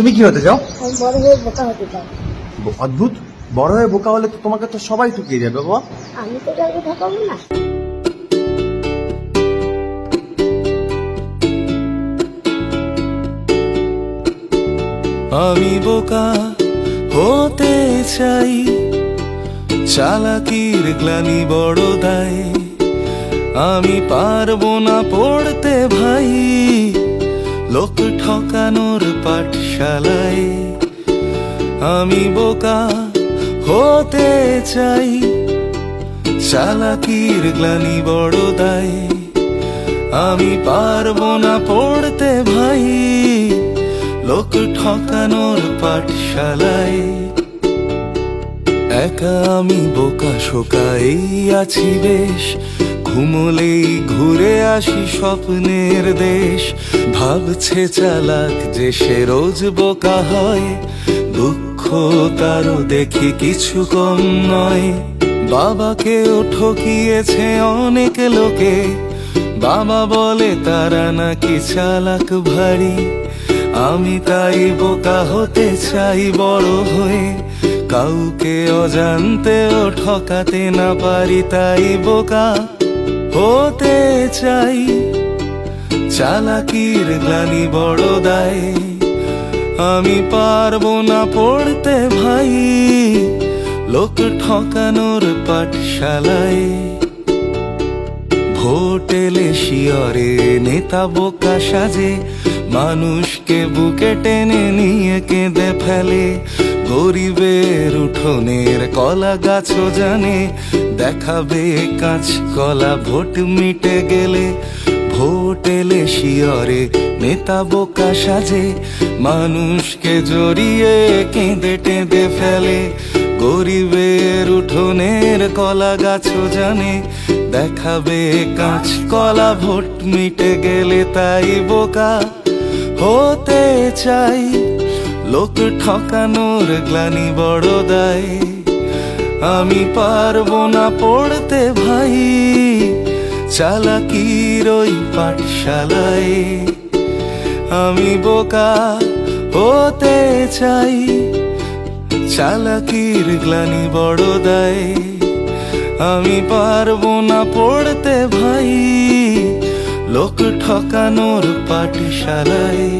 তুমি কি হতে চাও? আমি বড় হয়ে বোকা হতে চাই। অদ্ভুত। বড় হয়ে বোকা হলে তো তোমাকে তো সবাই ঠকিয়ে যাবে বাবা। আমি তো কাউকে ঠকাবো না। আমি বোকা হতে চাই চালাকির গ্লানি বড় দায়। আমি পারব না পড়তে ভাই। লোক ঠকানোর পাঠশালায় আমি বোকা হতে চাই। চালাকির গ্লানি বড় দায়। আমি পারব না পড়তে ভাই। লোক ঠকানোর পাঠশালায় একা আমি বোকা শোকা এই আছি বেশ। ঘুমলেই ঘুরে আসি স্বপ্নের দেশ। ভাবছে চালাক যে সে রোজ বোকা হয়। দুঃখ তারও দেখি কিছু কম নয়। বাবাকেও ঠকিয়েছে অনেক লোকে। বাবা বলে তারা নাকি চালাক ভারী। আমি তাই বোকা হতে চাই বড় হয়ে। কাউকে অজান্তেও ঠকাতে না পারি তাই বোকা। হতে চাই। চালাকির গ্লানি বড় দায়। আমি পারব না পড়তে ভাই। লোক ঠকানোর পাঠশালায়। ভোট এলে শিয়রে নেতা বোকা সাজে। মানুষকে বুকে টেনে নিয়ে কেঁদে ফেলে। গরিবের উঠোনের কলা গাছও জানে, দেখাবে কাঁচ কলা, ভোট মিটে গেলে, ভোট এলে শিয়রে নেতা বোকা সাজে, মানুষকে জড়িয়ে কেঁদে টেঁদে ফেলে। গরিবের উঠোনের কলা গাছও জানে, দেখাবে কাঁচ কলা, ভোট মিটে গেলে তাই বোকা। হতে চাই লোক ঠকানোর গ্লানি বড় দায়। আমি পারব না পড়তে ভাই, চালাকির ওই পাঠশালায়। আমি বোকা হতে চাই, চালাকির গ্লানি বড় দায়। আমি পারব না পড়তে ভাই, লোক ঠকানোর পাঠশালায়।